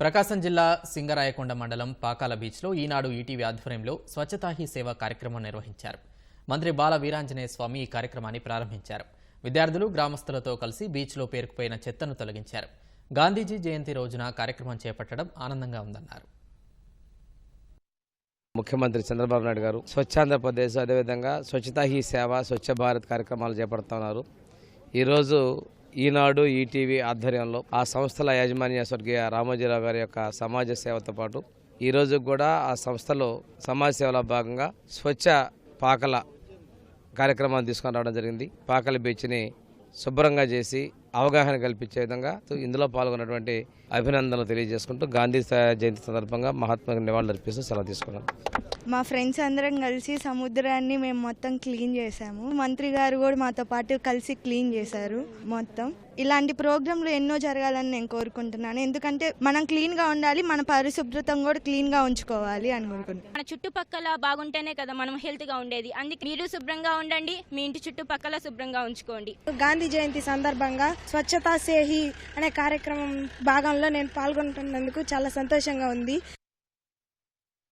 ప్రకాశం జిల్లా సింగరాయకొండ మండలం పాకాల బీచ్లో ఈనాడు ఈటీవీ ఆధ్వర్యంలో స్వచ్ఛతా హీ సేవ కార్యక్రమం నిర్వహించారు. మంత్రి బాల వీరాంజనేయ స్వామి ఈ కార్యక్రమాన్ని ప్రారంభించారు. విద్యార్థులు గ్రామస్తులతో కలిసి బీచ్లో పేరుకుపోయిన చెత్తను తొలగించారు. గాంధీజీ జయంతి రోజున కార్యక్రమం చేపట్టడం ఆనందంగా ఉందన్నారు. ముఖ్యమంత్రి చంద్రబాబు నాయుడు గారు స్వచ్ఛాంధ్రప్రదేశ్ అదేవిధంగా స్వచ్ఛతా హీ సేవ స్వచ్ఛ భారత్ కార్యక్రమాలు చేపడుతున్నారు. ఈరోజు ఈనాడు ఈటీవీ ఆధ్వర్యంలో ఆ సంస్థల యాజమాన్య స్వర్గీయ రామోజీరావు గారి యొక్క సమాజ సేవతో పాటు ఈరోజు కూడా ఆ సంస్థలో సమాజ సేవలో భాగంగా స్వచ్ఛ పాకల కార్యక్రమాన్ని తీసుకొని రావడం జరిగింది. పాకల బీచ్ని శుభ్రంగా చేసి అవగాహన కల్పించే విధంగా ఇందులో పాల్గొన్నటువంటి అభినందనలు తెలియజేసుకుంటూ గాంధీ జయంతి సందర్భంగా మహాత్మా నివాళులు అర్పిస్తూ సెలవు తీసుకున్నాను. మా ఫ్రెండ్స్ అందరం కలిసి సముద్రాన్ని మేము మొత్తం క్లీన్ చేసాము మంత్రి గారు కూడా మాతో పాటు కలిసి క్లీన్ చేశారు మొత్తం. ఇలాంటి ప్రోగ్రాంలు ఎన్నో జరగాలని నేను కోరుకుంటున్నాను. ఎందుకంటే మనం క్లీన్గా ఉండాలి మన పరిశుభ్రతం కూడా క్లీన్గా ఉంచుకోవాలి అని కోరుకుంటున్నాను. మన చుట్టుపక్కల బాగుంటేనే కదా మనం హెల్త్గా ఉండేది. అందుకే మీరు శుభ్రంగా ఉండండి మీ ఇంటి చుట్టుపక్కల శుభ్రంగా ఉంచుకోండి. గాంధీ జయంతి సందర్భంగా స్వచ్ఛతా సేహి అనే కార్యక్రమం భాగంలో నేను పాల్గొంటున్నందుకు చాలా సంతోషంగా ఉంది.